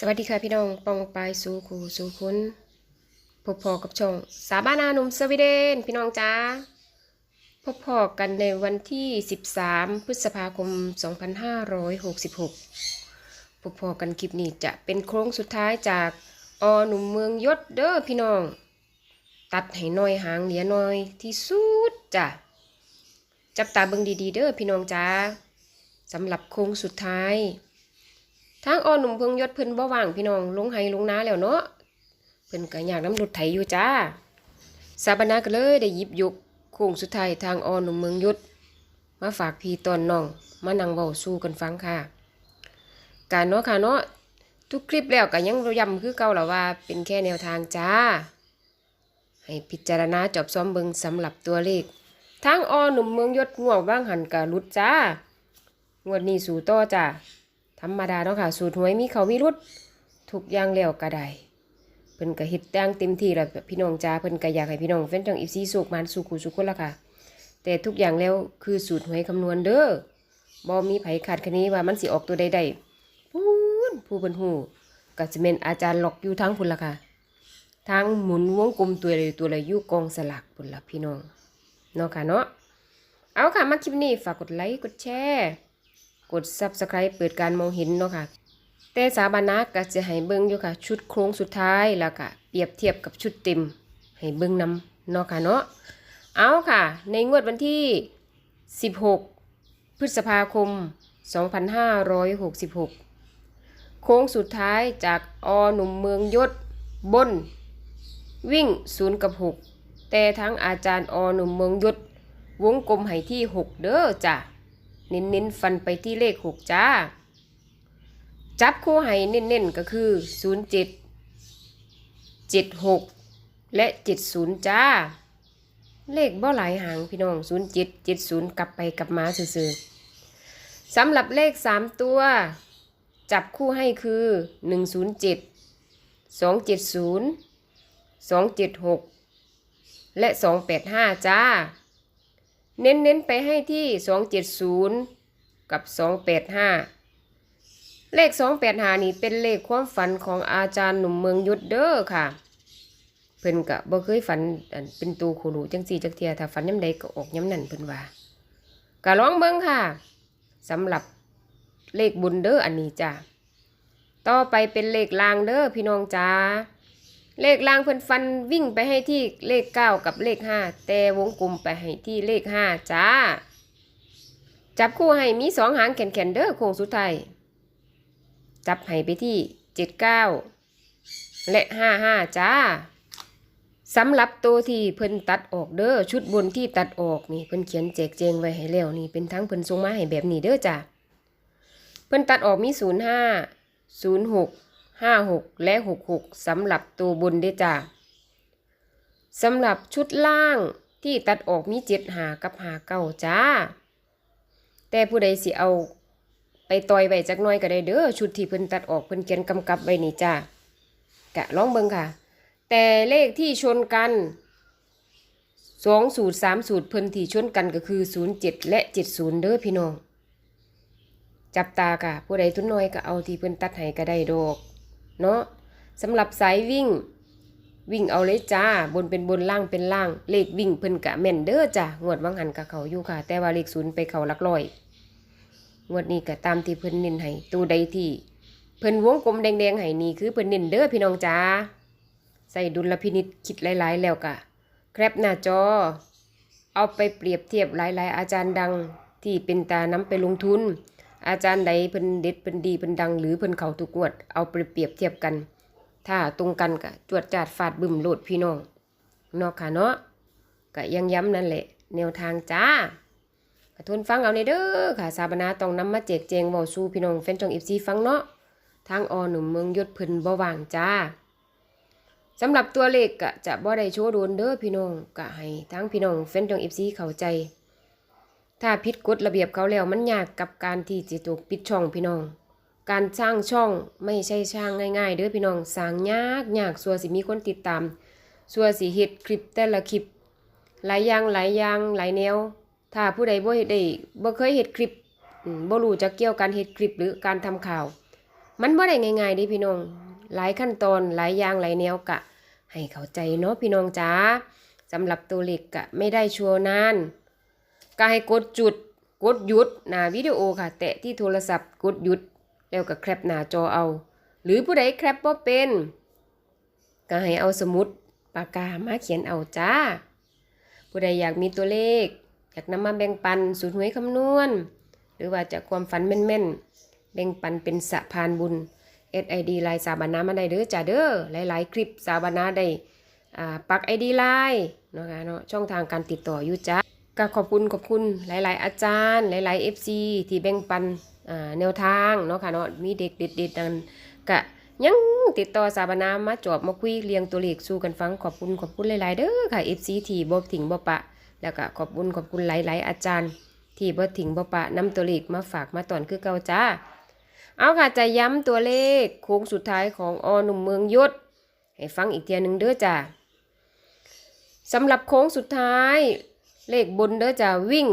สวัสดีค่ะพี่น้องปองปายสู่ครูสู่คุณพบพอกับช่องสาบานานุ่มสวีเดน พี่น้องจ้าพบพอกันในวันที่ 13 พฤษภาคม 2566 พบพอกันคลิปนี้จะเป็นโค้งสุดท้ายจากอหนุ่มเมืองยศเด้อพี่น้อง ตัดให้น้อยหางเหลียน้อยที่สุดจ้ะจับตาเบิ่งดีๆ เด้อพี่น้องจ้าสำหรับโค้งสุดท้าย ทางอ้อหนุ่มเพิ่งยศเพิ่นบ่ว่างพี่น้องลงไห้ลงนาแล้วเนาะเพิ่นก็อยากน้ำรถไถอยู่จ้าสาบานาก็เลยได้ยิบยกโค้งสุดท้ายทางอ้อหนุ่มเมืองยศมาฝากพี่ตอนน้องมานั่งเว้าสู้กันฟังค่ะ การเนาะค่ะเนาะทุกคลิปแล้วก็ยังย้ำคือเก่าแหละว่าเป็นแค่แนวทางจ้า ให้พิจารณาจอบซ้อมเบิงสำหรับตัวเลขทางอ้อหนุ่มเมืองยศง่วงบ้างหันกะรุดจ้างวดนี้สู่ต่อจ้า ธรรมดาเนาะค่ะ สูตรหวยมีเขามีรุดทุกอย่างแล้วก็ได้เพิ่นก็เฮ็ดอย่งเต็มที่แล้วพี่น้องจ้าเพิ่นก็อยากให้พี่น้องแฟนจังอีซีสุกมันสุขสุขคนละค่ะ แต่ทุกอย่างแล้วคือสูตรหวยคำนวณเด้อบ่มีไผขาดคะนี้ว่ามันสิออกตัวใดๆพูนผู้เพิ่นฮู้ก็สิแม่นอาจารย์หลอกอยู่ทั้งพุ่นละค่ะทางหมุนวงกลมตัวเลยตัวเลยอยู่กองสลากพุ่นละพี่น้องเนาะค่ะเนาะเอาค่ะมาคลิปนี้ฝากกดไลค์กดแชร์ กด subscribe เปิดการมองเห็นเนาะค่ะ แต่สาบานักก็จะให้เบิ่งอยู่ค่ะ ชุดโครงสุดท้ายแล้วก็เปรียบเทียบกับชุดเต็ม ให้เบิ่งนำเนาะค่ะเนาะเอาค่ะ ในงวดวันที่ 16 พฤษภาคม 2566 โค้งสุดท้ายจากอหนุ่มเมืองยศ บน วิ่ง 0 กับ 6 แต่ทั้งอาจารย์อหนุ่มเมืองยศ วงกลมให้ที่ 6 เด้อจ้ะ เน้นๆ ฟันไปที่เลข 6 จ้า จับคู่ให้เน้นๆ ก็คือ 07 76 และ 70 จ้า เลขบ่หลายหางพี่น้อง 07 70 กลับไปกลับมาซื่อๆสำหรับเลข 3 ตัว จับคู่ให้คือ 107 270 276 และ 285 จ้า เน้นๆไปให้ที่ 270 กับ 285 เลข 285 นี่เป็นเลขความฝันของอาจารย์หนุ่มเมืองยุทธเด้อค่ะ เพิ่นก็บ่เคยฝันเป็นตูโครูจังซี่จักเทียถ้าฝันยามใดก็ออกยามนั้นเพิ่นว่าก็ลองเบิ่งค่ะสำหรับเลขบุญเด้ออันนี้จ้ะต่อไปเป็นเลขลางเด้อพี่น้องจ้า เลขล่างเพิ่นฟันวิ่งไปให้ที่เลข9กับเลข5แต่วงกลมไปให้ที่เลข5จ้า จับคู่ให้มีสองหางแขนๆเด้อโค้งสุดท้ายจับให้ไปที่79และ55จ้าสำหรับตัวที่เพิ่นตัดออกเด้อชุดบนที่ตัดออกนี่เพิ่นเขียนแจกแจงไว้ให้แล้วนี่เป็นทั้งเพิ่นส่งมาให้แบบนี้เด้อจ้าเพิ่นตัดออกมี05 06ห้าหก ห้าหกและหกหกสำหรับตัวบนได้จ้าสำหรับชุดล่างที่ตัดออกมีเจ็ดหากับหาเก้าจ้า แต่ผู้ใดสิเอาไปต่อยไว้จักน้อยก็ได้เด้อชุดที่เพิ่นตัดออกเพิ่นเขียนกำกับไว้นี่จ้ากะลองเบิ่งค่ะ แต่เลขที่ชนกันสองสูตรสามสูตรเพิ่นที่ชนกันก็คือศูนย์เจ็ดและเจ็ดศูนย์เด้อพี่น้อง จับตาค่ะผู้ใดทุนน้อยก็เอาที่เพิ่นตัดให้ก็ได้ดอก เนาะสำหรับสายวิ่ง วิ่งเอาเลยจ้า บนเป็นบนล่างเป็นล่าง เลขวิ่งเพิ่นกะแม่นเด้อจ้างวดวังหันกะเขาอยู่ค่ะ แต่ว่าเลขศูนย์ไปเขาลักร้อยงวดนี้ก็ตามที่เพิ่นเน้นให้ตัวใดที่เพิ่นวงกลมแดงๆให้นี่คือเพิ่นเน้นเด้อพี่น้องจ้าใส่ดุลพินิจคิดหลายๆ แล้วกะแคปหน้าจอ เอาไปเปรียบเทียบหลายๆ อาจารย์ดังที่เป็นตาน้ำไปลงทุน อาจารย์ใดเพิ่นเด็ดเพิ่นดีเพิ่นดัง หรือเพิ่นเขาทุกงวดเอาไปเปรียบเทียบกัน ถ้าตรงกันก็จวดจาดฟาดบึ้มโลดพี่น้องนาะค่ะเนาะก็ยังย้ำนั่นแหละ แนวทางจ้าก็ทวนฟังเอาในเด้อค่ะสาบนาต้องนำมาแจกแจงเว้าสู่พี่น้องแฟนจอง FC ฟังเนาะทางอหนุ่มเมืองยศเพิ่นบ่ว่างจ้าสำหรับตัวเลขก็จะบ่ได้โชว์โดนเด้อพี่น้องก็ให้ทั้งพี่น้องแฟนจอง FC เข้าใจ ถ้าผิดกฎระเบียบเขาแล้วมันยากกับการที่จะถูกปิดช่องพี่น้อง การสร้างช่องไม่ใช่ช่างง่ายๆ เด้อพี่น้องสร้างยากยากสัวสิมีคนติดตามสัวสิเฮ็ดคลิปแต่ละคลิป หลายอย่างหลายอย่างหลายแนว ถ้าผู้ใดบ่ได้บ่เคยเฮ็ดคลิปบ่รู้จักเกี่ยวการเฮ็ดคลิปหรือการทำข่าว มันบ่ได้ง่ายๆเดิพี่น้อง หลายขั้นตอนหลายอย่างหลายแนวกะ ให้เข้าใจเนาะพี่น้องจ้าสำหรับตัวเลขกะไม่ได้ชัวร์นาน ก็ให้กดจุดกดหยุดหน้าวิดีโอค่ะ แตะที่โทรศัพท์กดหยุด แล้วก็แคปหน้าจอเอา หรือผู้ใดแคปบ่เป็น ก็ให้เอาสมุดปากกามาเขียนเอาจ้า ผู้ใดอยากมีตัวเลข อยากนำมาแบ่งปันสูตรหวยคำนวณ หรือว่าจากความฝันแม่นๆ แบ่งปันเป็นสะพานบุญ SID ไลน์สาบานามาได้เด้อจ้าเด้อหลายๆ คลิปสาบานาได้อ่าปัก ID ไลน์เนาะค่ะเนาะช่องทางการติดต่ออยู่จ้า ก็ขอบคุณขอบคุณหลาย ๆ อาจารย์ หลายๆ FC ที่แบ่งปันแนวทางเนาะค่ะเนาะมีเด็กเด็ดๆนั้นก็ยังติดต่อสาบานามาจอบมาคุยเรียงตัวเลขสู่กันฟังขอบคุณขอบคุณหลาย ๆ เด้อค่ะ FC ที่บ่ทิ้งบ่ปะ แล้วก็ขอบคุณขอบคุณหลาย ๆ อาจารย์ ที่บ่ทิ้งบ่ปะนำตัวเลขมาฝากมาตอนคือเก่าจ้าเอาค่ะจะย้ำตัวเลขโค้งสุดท้ายของอหนุ่มเมืองยศให้ฟังอีกเทียหนึ่งเด้อจ้าสำหรับโค้งสุดท้าย เลขบนเด้อจ้าวิ่ง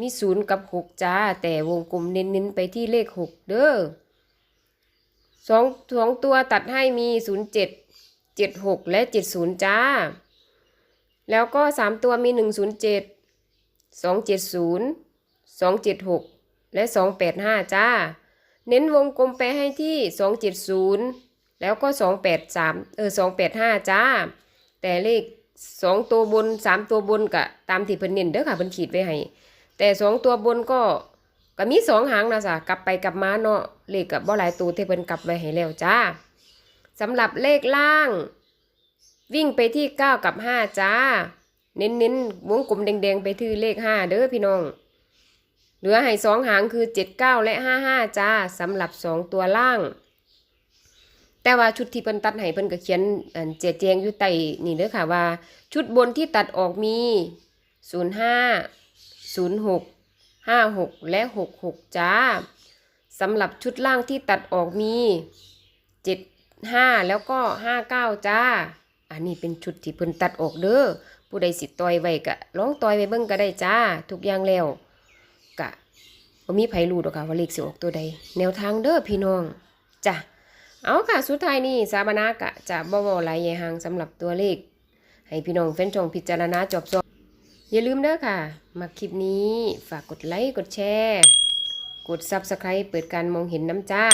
มีศูนย์กับหกจ้า แต่วงกลมเน้นๆไปที่เลขหกเด้อสองสองตัวตัดให้มีศูนย์เจ็ดเจ็ดหกและเจ็ดศูนย์จ้า แล้วก็สามตัวมีหนึ่งศูนย์เจ็ดสองเจ็ดศูนย์สองเจ็ดหกและสองแปดห้าจ้า เน้นวงกลมไปให้ที่สองเจ็ดศูนย์แล้วก็สองแปดสามเออสองแปดห้าจ้า แต่เลข สองตัวบนสามตัวบนกะตามที่เพิ่นเน้นเด้อค่ะเพิ่นขีดไว้ให้แต่สองตัวบนก็ก็มีสองหางนะจ้ะกลับไปกลับมาเนาะเลขกับบ่หลายตัวที่เพิ่นกลับไว้ให้แล้วจ้าสำหรับเลขล่าง วิ่งไปที่9กับ5จ้า เน้นๆวงกลมแดงๆไปที่เลข5เด้อพี่น้องเหลือให้สองหางคือ79และ55จ้าสำหรับ2ตัวล่าง แต่ว่าชุดที่เพิ่นตัดให้เพิ่นก็เขียนอันเจแจงอยู่ใต้นี่เด้อค่ะว่า ชุดบนที่ตัดออกมี 05 06 56 และ 66 จ้าสำหรับชุดล่างที่ตัดออกมี 75 แล้วก็ 59 จ้า อันนี้เป็นชุดที่เพิ่นตัดออกเด้อผู้ใดสิต่อยไว้ก็ลองต่อยไปเบิ่งก็ได้จ้า ทุกอย่างแล้วกะบ่มีไผรู้ดอกค่ะว่าเลขสิออกตัวใด แนวทางเด้อพี่น้องจ้ะ เอาค่ะ สุดท้ายนี้สาบานากะจะบ่เว้าหลายใหญ่หางสำหรับตัวเลข ให้พี่น้องแฟนชองพิจารณาจบซอบอย่าลืมเด้อค่ะ มาคลิปนี้ฝากกดไลค์กดแชร์ กด Subscribe เปิดการมองเห็นน้ำจ้า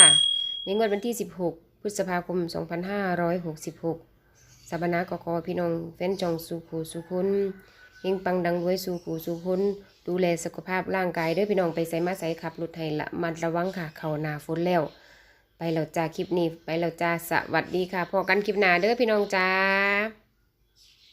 ในงวดวันที่ 16 พฤษภาคม 2566สาบานากกอพี่น้องแฟนจองสุขูสุคุณเฮงปังดังรวยสุขูสุคุณดูแลสุขภาพร่างกายด้อพี่น้องไปใส่มาใส่ขับรถให้ละมันระวังค่ะ เข้าหนาฝนแล้ว ไปแล้วจ้าคลิปนี้ ไปแล้วจ้าสวัสดีค่ะพอกันคลิปหน้าเด้อพี่น้องจ้า